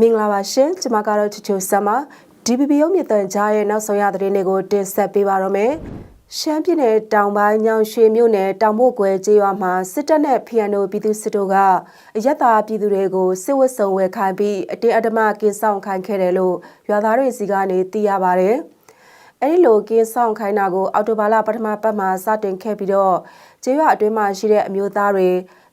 မင်္ဂလာပါရှင်ကျွန်မကတော့ချူချူဆမ်ပါ DPP ရုံးမြင့်တန်ကြားရဲ့နောက်ဆုံးရသတင်းတွေကိုတင်ဆက်ပေးပါရမယ်ရှမ်းပြည်နယ်တောင်ပိုင်းညောင်ရွှေမြို့နယ်တောင်မို့ကွယ်ကျေးရွာမှာစစ်တပ်နဲ့ဖီယန်နိုပြည်သူစစ်တို့ကအရက်သားပြည်သူတွေကိုစစ်ဝတ်စုံဝယ်ခိုင်းပြီးအတင်းအဓမ္မကင်းဆောင်ခိုင်းခဲ့တယ်လို့ရွာသားတွေစီကနေသိရပါဗျ။အဲဒီလိုကင်းဆောင်ခိုင်းတာကိုအော်တိုဘာလပထမပတ်မှာစတင်ခဲ့ပြီးတော့ကျေးရွာအတွင်းမှာရှိတဲ့အမျိုးသားတွေ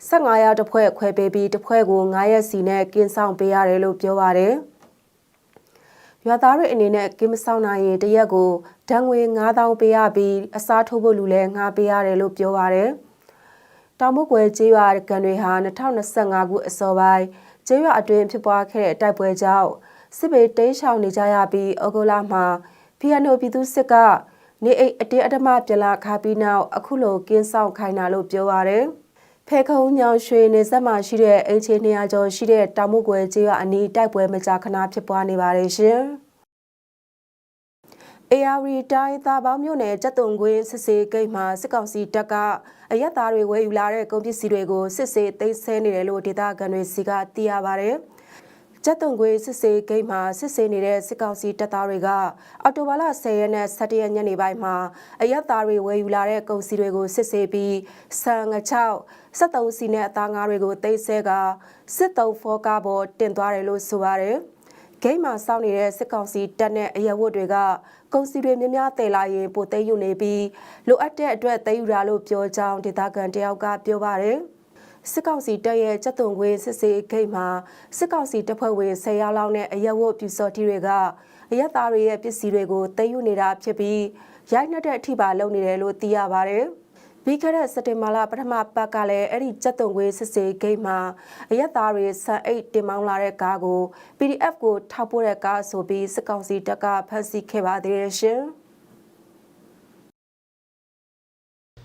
15ရက်တစ်ဖွဲ့ခွဲပေးပြီးတစ်ဖွဲ့ကို9ရက်စီနဲ့ကင်းဆောင်ပေးရတယ်လို့ပြောပါတယ်။ရွာသားတွေအနေနဲ့ကင်းမဆောင်နိုင်ရင်တရက်ကိုဒဏ်ငွေ9000ပေးရပြီးအစားထိုးဖို့လူလဲငှားပေးရတယ်လို့ပြောပါတယ်။တောင်မုတ်ကွယ်ကျေးရွာကန်တွေဟာ2025ခုအစောပိုင်းကျေးရွာအတွင်းဖြစ်ပွားခဲ့တဲ့တိုက်ပွဲကြောင့်စစ်ဘေးတိမ်းရှောင်နေကြရပြီးဩဂုတ်လမှာဖီယန်နိုပြည်သူစစ်ကနေအိတ်အတင်းအဓမ္မပြလာခါပြီးနောက်အခုလိုကင်းဆောင်ခိုင်းတာလို့ပြောပါတယ်။ ဖေခုံညောင်ရွှေနေဆက်မှာရှိတဲ့အင်ချီ200ကျော်ရှိတဲ့တောင်မုတ်ကွယ်ကျေးရွာအနီးတိုက်ပွဲမကြာခဏဖြစ်ပွားနေပါတယ်ရှင်။ AR တိုင်းသားပေါင်းမြို့နယ်ကြက်တုံကွင်းစစ်စေးဂိတ်မှာစစ်ကောင်စီတပ်ကအရက်သားတွေဝယ်ယူလာတဲ့ကုန်ပစ္စည်းတွေကိုစစ်စေးသိမ်းဆည်းနေတယ်လို့ဒေသခံတွေစီကသိရပါဗျ။ ကျက်တုံကွေးစစ်စေးဂိတ်မှာစစ်ဆေးနေတဲ့စစ်ကောင်စီတပ်သားတွေကအော်တိုဘာလ10ရက်နဲ့17ရက်ညနေပိုင်းမှာအရက်သားတွေဝယ်ယူလာတဲ့ကုန်စည်တွေကိုစစ်ဆေးပြီးဆန်ငချောက်73စီနဲ့အသားငါးတွေကိုသိမ်းဆဲကစစ်တုံးဖောကားပေါ်တင်သွားတယ်လို့ဆိုပါတယ်။ဂိတ်မှာစောင့်နေတဲ့စစ်ကောင်စီတပ်နဲ့အရက်ဝတ်တွေကကုန်စည်တွေများများတည်လာရင်ပိုသိမ်းယူနေပြီးလိုအပ်တဲ့အတွက်သိမ်းယူတာလို့ပြောကြောင်းဒေသခံတယောက်ကပြောပါတယ်။ စစ်ကောင်စီတပ်ရဲ့တပ်တုံခွေစစ်စေးဂိတ်မှာစစ်ကောင်စီတပ်ဖွဲ့ဝင်10ရောက်လောက်နဲ့အရက်ဝတ်ပြူစော်တီတွေကအရက်သားတွေရဲ့ပစ္စည်းတွေကိုသိမ်းယူနေတာဖြစ်ပြီးရိုက်နှက်တဲ့အထိပါလုပ်နေတယ်လို့သိရပါတယ်။ပြီးခဲ့တဲ့စက်တင်ဘာလပထမပတ်ကလည်းအဲ့ဒီကြက်တုံခွေစစ်စေးဂိတ်မှာအရက်သားတွေဆန်အိတ်တင်မောင်းလာတဲ့ကားကို PDF ကိုထောက်ပို့တဲ့ကားဆိုပြီးစစ်ကောင်စီတပ်ကဖမ်းဆီးခဲ့ပါသေးတယ်ရှင်။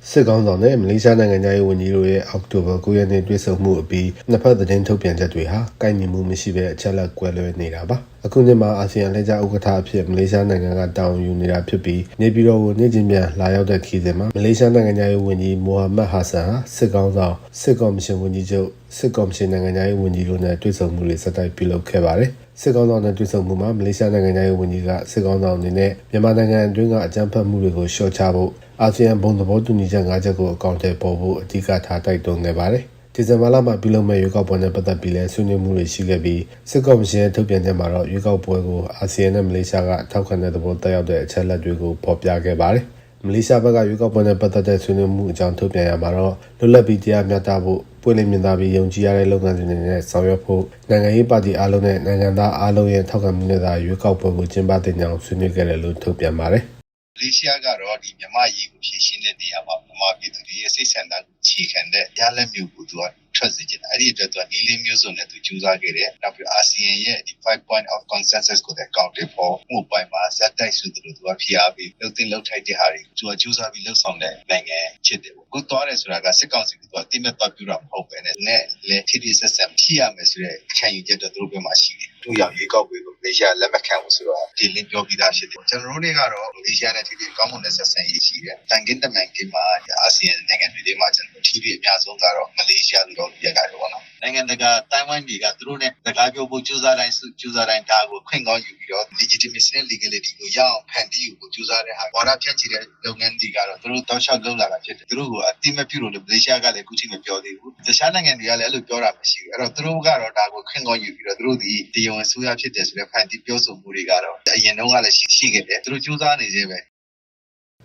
စစ်ကောင်းဆောင်နဲ့မလေးရှားနိုင်ငံသားရေးဝန်ကြီးတို့ရဲ့အောက်တိုဘာ9ရက်နေ့တွေ့ဆုံမှုအပြီးနှစ်ဖက်သတင်းထုတ်ပြန်ချက်တွေဟာကိုက်ညီမှုမရှိဘဲအချက်လက်ကွဲလွဲနေတာပါအခုနှစ်မှာအာဆီယံလက်ကျဥက္ကဋ္ဌအဖြစ်မလေးရှားနိုင်ငံကတာဝန်ယူနေတာဖြစ်ပြီးနေပြည်တော်ကိုနေ့ချင်းပြန်လာရောက်တဲ့ခီးစဉ်မှာမလေးရှားနိုင်ငံသားရေးဝန်ကြီးမိုဟာမက်ဟာဆန်ဟာစစ်ကောင်းဆောင်စစ်ကော်မရှင်ဝန်ကြီးချုပ်စစ်ကော်မရှင်နိုင်ငံသားရေးဝန်ကြီးတို့နဲ့တွေ့ဆုံမှုတွေစတိုက်ပြုလုပ်ခဲ့ပါတယ်စစ်ကောင်ဆောင်နဲ့တွေ့ဆုံမှုမှာမလေးရှားနိုင်ငံသားရေးဝန်ကြီးကစစ်ကောင်ဆောင်အနေနဲ့မြန်မာနိုင်ငံအတွင်းကအကြမ်းဖက်မှုတွေကိုလျှော့ချဖို့ အာဆီယံဘုံသဘောတူညီချက်၅ချက်ကိုအကောင့်ထဲပေါ်ဖို့အဓိကထားတိုက်တွန်းခဲ့ပါတယ်။ဒီဇင်ဘာလမှာပြုလုပ်မဲ့ရွေးကောက်ပွဲနဲ့ပတ်သက်ပြီးလည်းဆွေးနွေးမှုတွေရှိခဲ့ပြီးစစ်ကောင်စီရဲ့ထုတ်ပြန်ချက်မှာတော့ရွေးကောက်ပွဲကိုအာဆီယံနဲ့မလေးရှားကထောက်ခံတဲ့သဘောတက်ရောက်တဲ့အချက်လက်တွေကိုဖော်ပြခဲ့ပါတယ်။မလေးရှားဘက်ကရွေးကောက်ပွဲနဲ့ပတ်သက်တဲ့ဆွေးနွေးမှုအကြောင်းထုတ်ပြန်ရမှာတော့လွတ်လပ်ပြီးတရားမျှတဖို့ပွင့်လင်းမြင်သာပြီးယုံကြည်ရတဲ့လုပ်ငန်းစဉ်တွေနဲ့ဆောင်ရွက်ဖို့နိုင်ငံရေးပါတီအားလုံးနဲ့နိုင်ငံသားအားလုံးရဲ့ထောက်ခံမှုနဲ့သာရွေးကောက်ပွဲကိုကျင်းပတဲ့ညောင်ဆွေးနွေးခဲ့တယ်လို့ထုတ်ပြန်ပါတယ်။မ လေးရှားကတော့ဒီမြန်မာရေးကိုဖြည့်ရှင်းတဲ့နေရာမှာမြန်မာပြည်သူတွေရဲ့စိတ်ဆန္ဒကိုခြေခံတဲ့ရလဒ်မျိုးကိုသူကထွက်စေချင်တယ်အဲ့ဒီအတွက်သူကဒီလေးမျိုးစုံနဲ့သူကြိုးစားခဲ့တယ်နောက်ပြီးအာဆီယံရဲ့ဒီ5 point of consensus ကိုလည်း counted for မှုပိုင်းမှာဇက်တိုက်ဆိုသူတို့သူကဖိအားပေးလှုပ်တင်လှုပ်ထိုက်တဲ့ဟာတွေသူကကြိုးစားပြီးလှုပ်ဆောင်တဲ့နိုင်ငံဖြစ်တယ်ပေါ့ကိုသွားတယ်ဆိုတာကစစ်ကောင်စီကသူကတိမဲ့ပတ်ပြတာမဟုတ်ပဲနဲ့နဲ့လေထိတိဆက်ဆက်ဖြစ်ရမယ်ဆိုတဲ့အချမ်းယူချက်တော့သူတို့ဘက်မှာရှိတယ် သူရောက်ရွေးကောက်ပွဲကိုမလေးရှားလက်မခံဘူးဆိုတော့ဒီလင်းပြောပြီးသားဖြစ်တယ်ကျွန်တော်တို့တွေကတော့မလေးရှားနဲ့ထိတိကောင်းမွန်တဲ့ဆက်ဆံရေးရှိတယ်တန်ကင်းတမန်ကင်းမှာအာဆီယံနိုင်ငံတွေထဲမှာကျွန်တော်ထိတိအများဆုံးကတော့မလေးရှားလို့ပြောကြတယ်ပေါ့နော်နိုင်ငံတကာတိုင်ဝမ်တွေကသူတို့နဲ့စကားပြောဖို့ကြိုးစားတိုင်းကြိုးစားတိုင်းဒါကိုခွင့်ကောင်းယူပြီးတော့ legitimacy နဲ့ legality ကိုရအောင်ဖန်တီးဖို့ကြိုးစားတဲ့ဟာဘော်ဒါဖြန့်ချီတဲ့လုပ်ငန်းတွေကတော့သူတို့တောက်လျှောက်လုပ်လာတာဖြစ်တယ်သူတို့ကအတိမပြုလို့လည်းမလေးရှားကလည်းအခုချိန်မပြောသေးဘူးတခြားနိုင်ငံတွေကလည်းအဲ့လိုပြောတာမရှိဘူးအဲ့တော့သူတို့ကတော့ဒါကိုခွင့်ကောင်းယူပြီးတော့သူတို့ဒီတရားဝင်ဆိုရဖြစ်တယ်ဆိုတဲ့ဖန်တီးပြောဆိုမှုတွေကတော့အရင်တုန်းကလည်းရှိခဲ့တယ်သူတို့ကြိုးစားနေသေးပဲ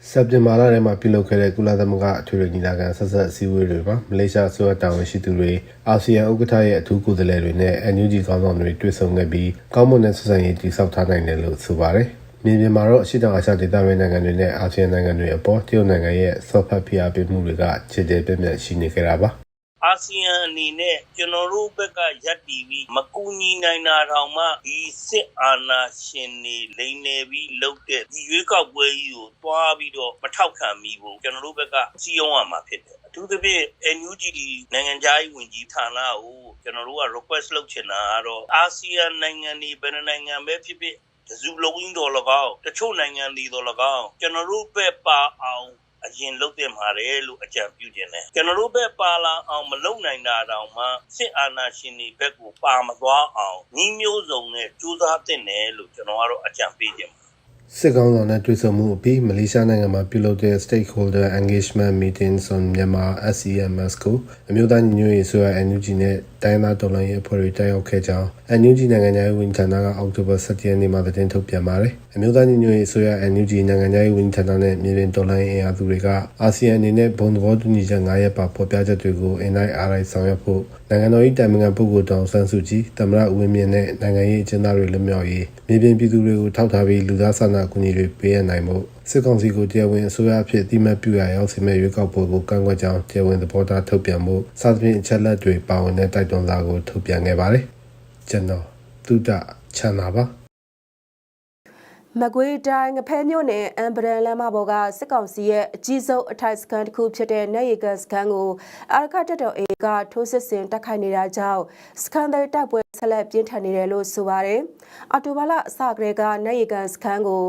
စက်တင်ဘာလထဲမှာပြုလုပ်ခဲ့တဲ့ကုလသမဂ္ဂအထွေထွေညီလာခံဆက်ဆက်အစည်းအဝေးတွေမှာမလေးရှားအစိုးရတာဝန်ရှိသူတွေအာဆီယံဥက္ကဋ္ဌရဲ့အထူးကိုယ်စားလှယ်တွေနဲ့ NUG ခေါင်းဆောင်တွေတွေ့ဆုံခဲ့ပြီးကောင်းမွန်တဲ့ဆက်ဆံရေးတည်ဆောက်ထားနိုင်တယ်လို့ဆိုပါတယ်။မြေပြင်မှာတော့အရှိတောင်အာရှဒေသဝင်နိုင်ငံတွေနဲ့အာဆီယံနိုင်ငံတွေအပေါ်တရုတ်နိုင်ငံရဲ့ဆော့ဖတ်ဖိအားပေးမှုတွေကခြေကျပြည့်ပြည့်ရှိနေကြတာပါ။ အာဆီယံအနေနဲ့ကျွန်တော်တို့ဘက်ကရပ်တည်ပြီးမကူညီနိုင်တာတောင်မှဒီစစ်အာဏာရှင်တွေလိမ်နေပြီးလှုပ်တဲ့ဒီရွေးကောက်ပွဲကြီးကိုတွားပြီးတော့မထောက်ခံမိဘူးကျွန်တော်တို့ဘက်ကစီယုံရမှာဖြစ်တယ်အထူးသဖြင့် NUG နိုင်ငံသားရေးဝန်ကြီးဌာနကိုကျွန်တော်တို့က request လုပ်ချင်တာကတော့အာဆီယံနိုင်ငံတွေဘယ်နိုင်ငံပဲဖြစ်ဖြစ်တစုလုံးတော်၎င်းတချို့နိုင်ငံတွေတော်၎င်းကျွန်တော်တို့ပဲပါအောင် အရင်လုပ်တင်ပါတယ်လို့အကြံပြုခြင်းတယ်ကျွန်တော်တို့ဘက်ပါလာအောင်မလုပ်နိုင်တာတောင်မှစစ်အာဏာရှင်တွေဘက်ကိုပါမသွားအောင်ညီမျိုးစုံနဲ့ကြိုးစားတင်တယ်လို့ကျွန်တော်ကတော့အကြံပေးခြင်းပါစစ်ကောင်ဆောင်နဲ့တွေ့ဆုံမှုအပြီးမလေးရှားနိုင်ငံမှာပြုလုပ်တဲ့ Stakeholder Engagement Meetings on Myanmar SEMS ကိုအမျိုးသားညီညွတ်ရေးဆိုရ NUG နဲ့တိုင်းသားတော်လှန်ရေးအဖွဲ့တွေတက်ရောက်ခဲ့ကြောင်း NUG နိုင်ငံသားရေးဝန်ကြီးဌာနကအောက်တိုဘာ17ရက်နေ့မှာသတင်းထုတ်ပြန်ပါတယ်။အမျိုးသားညီညွတ်ရေးဆိုရ NUG နိုင်ငံသားရေးဝန်ကြီးဌာနနဲ့မြေပြင်တော်လှန်ရေးအင်အားစုတွေကအာဆီယံအနေနဲ့ဘုံသဘောတူညီချက်9ရက်ပါဖော်ပြချက်တွေကိုအင်တိုင်းအားလိုက်ဆောင်ရွက်ဖို့နိုင်ငံတော်၏တိုင်ပင်ခံပုဂ္ဂိုလ်တောင်ဆန်းစုကြည်တမရဦးဝင်းမြင့်နဲ့နိုင်ငံရေးအကျဉ်းသားတွေလွတ်မြောက်ရေးမြေပြင်ပြည်သူတွေကိုထောက်ထားပြီးလူသားစာနာကူညီတွေပေးအပ်နိုင်ဖို့စစ်ကောင်စီကိုတရားဝင်အစိုးရအဖြစ်အတိမတ်ပြုရရောက်စီမဲ့ရွေးကောက်ပွဲကိုကန့်ကွက်ကြောင်းတရားဝင်သဘောထားထုတ်ပြန်မှုစသဖြင့်အချက်လက်တွေပါဝင်တဲ့တိုက်တွန်းစာကိုထုတ်ပြန်ခဲ့ပါတယ် ကျွန်တော်တုဒ္ဒချမ်းသာပါမကွေးတိုင်းငဖဲမြို့နယ်အမ်ဘရန်လမ်းမပေါ်ကစစ်ကောင်စီရဲ့အကြီးဆုံးအထိုက်စကန်တစ်ခုဖြစ်တဲ့နေရီကန်စကန်ကိုအာရခတက်တော်အေကထိုးစစ်ဆင်တိုက်ခိုက်နေတာကြောင့်စကန်တဲ့တပ်ပွဲဆက်လက်ပြင်းထန်နေတယ်လို့ဆိုပါတယ်။အော်တိုဘာလအစကတည်းကနေရီကန်စကန်ကို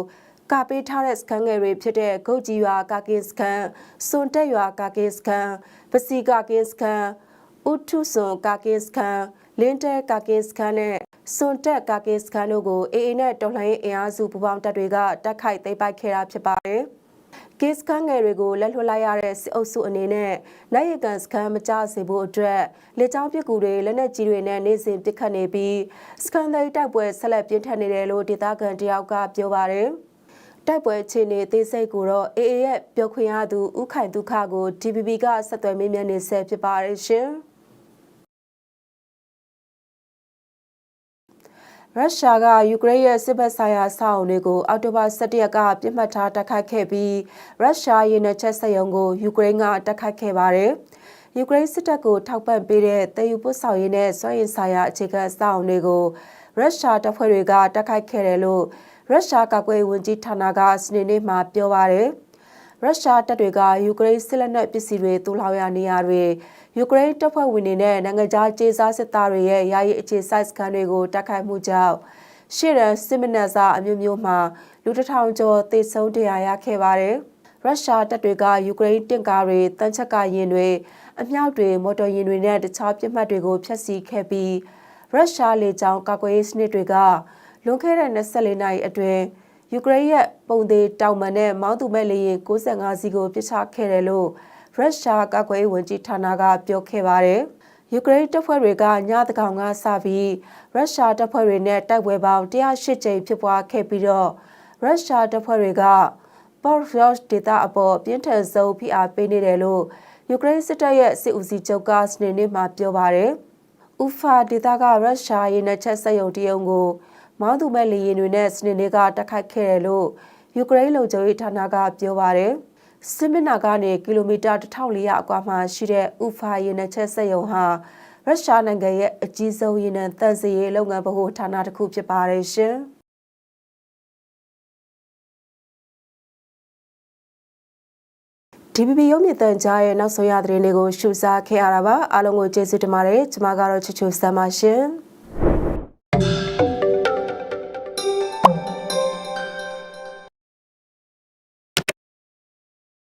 ကပေးထားတဲ့စကန်ငယ်တွေဖြစ်တဲ့ဂုတ်ကြီးရွာကာကင်းစကန်စွန်တက်ရွာကာကင်းစကန်ပစီကာကင်းစကန် ဥထုစွန်ကာကင်းစကန်လင်းတဲကာကင်းစကန်နဲ့စွန်တက်ကာကင်းစကန်တို့ကိုအေအေနဲ့တော်လှန်ရေးအင်အားစုပူးပေါင်းတပ်တွေကတိုက်ခိုက်သိမ်းပိုက်ခဲ့တာဖြစ်ပါတယ်။ကစ်ကန်ငယ်တွေကိုလက်လွှတ်လိုက်ရတဲ့စစ်အုပ်စုအနေနဲ့နိုင်ရကန်စကန်မကြစေဖို့အတွက်လက်ချောင်းပစ်ကူတွေလက်နက်ကြီးတွေနဲ့နေစဉ်ပစ်ခတ်နေပြီးစကန်တဲ့တိုက်ပွဲဆက်လက်ပြင်းထန်နေတယ်လို့ဒေသခံတယောက်ကပြောပါတယ်။တိုက်ပွဲအခြေအနေသေးစိတ်ကိုတော့ AA ရဲ့ပြောခွင့်ရသူဥခိုင်ဒုက္ခကို DPP ကဆက်သွယ်မေးမြန်းနေဆဲဖြစ်ပါတယ်ရှင်။ ရုရှားကယူကရိန်းရဲ့စစ်ဘက်ဆိုင်ရာစောင့်တွေကိုအောက်တိုဘာ17ရက်ကပြစ်မှတ်ထားတိုက်ခိုက်ခဲ့ပြီးရုရှားရေနံချက်စက်ရုံကိုယူကရိန်းကတိုက်ခိုက်ခဲ့ပါတယ်။ယူကရိန်းစစ်တပ်ကိုထောက်ပံ့ပေးတဲ့တည်ယူပို့ဆောင်ရေးနဲ့စွမ်းရည်ဆိုင်ရာအခြေခံစောင့်တွေကိုရုရှားတပ်ဖွဲ့တွေကတိုက်ခိုက်ခဲ့တယ်လို့ရုရှားကာကွယ်ရေးဝန်ကြီးဌာနကစနေနေ့မှာပြောပါတယ်။ရုရှားတပ်တွေကယူကရိန်းစစ်လက်နက်ပစ္စည်းတွေတူလောင်ရနေရာတွေ ယူကရိန်းတပ်ဖွဲ့ဝင်တွေနဲ့နိုင်ငံခြားကြေးစားစစ်သားတွေရဲ့ယာယီအခြေစိုက်စခန်းတွေကိုတိုက်ခိုက်မှုကြောင့်ရှေ့ရန်စစ်မနက်စာအမျိုးမျိုးမှာလူတစ်ထောင်ကျော်သေဆုံးတရားရခဲ့ပါတယ်။ရုရှားတပ်တွေကယူကရိန်းတင့်ကားတွေတန်းချက်ကရင်တွေအမြောက်တွေမော်တော်ယာဉ်တွေနဲ့တခြားပစ်မှတ်တွေကိုဖျက်ဆီးခဲ့ပြီးရုရှားလေကြောင်းကာကွယ်ရေးစနစ်တွေကလွန်ခဲ့တဲ့24နာရီအတွင်းယူကရိန်းရဲ့ပုံသေးတောင်ပန်နဲ့မောင်းသူမဲ့လေယာဉ်65စီးကိုပစ်ချခဲ့တယ်လို့ ရုရှားကာကွယ်ရေးဝန်ကြီးဌာနကပြောခဲ့ပါတယ်။ယူကရိန်းတပ်ဖွဲ့တွေကညတကောင်ကစပြီးရုရှားတပ်ဖွဲ့တွေနဲ့တိုက်ပွဲပေါင်း108ကြိမ်ဖြစ်ပွားခဲ့ပြီးတော့ရုရှားတပ်ဖွဲ့တွေကပေါ်ဖယော့ဒေတာအပေါ်ပြင်းထန်ဆုံးဖိအားပေးနေတယ်လို့ယူကရိန်းစစ်တပ်ရဲ့စစ်ဦးစီးချုပ်ကစနေနေ့မှာပြောပါတယ်။ဥဖာဒေတာကရုရှားရေနံချက်စက်ရုံတရုံကိုမောင်းသူမဲ့လေယာဉ်တွေနဲ့စနေနေ့ကတိုက်ခိုက်ခဲ့တယ်လို့ယူကရိန်းလုံခြုံရေးဌာနကပြောပါတယ်။ စစ်မနာကနေကီလိုမီတာ1400အကွာမှာရှိတဲ့ဥဖာရေနံချက်စက်ရုံဟာရုရှားနိုင်ငံရဲ့အကြီးဆုံးရေနံတန်စီရေးလုပ်ငန်းဗဟိုဌာနတစ်ခုဖြစ်ပါတယ်ရှင်။ DPP ရုံးမြင့်တန်ကြားရဲ့နောက်ဆုံးရသတင်းတွေကိုရှုစားခဲ့ရတာပါအားလုံးကိုကျေးဇူးတင်ပါတယ်ကျွန်မကတော့ချစ်ချူစမ်းပါရှင်။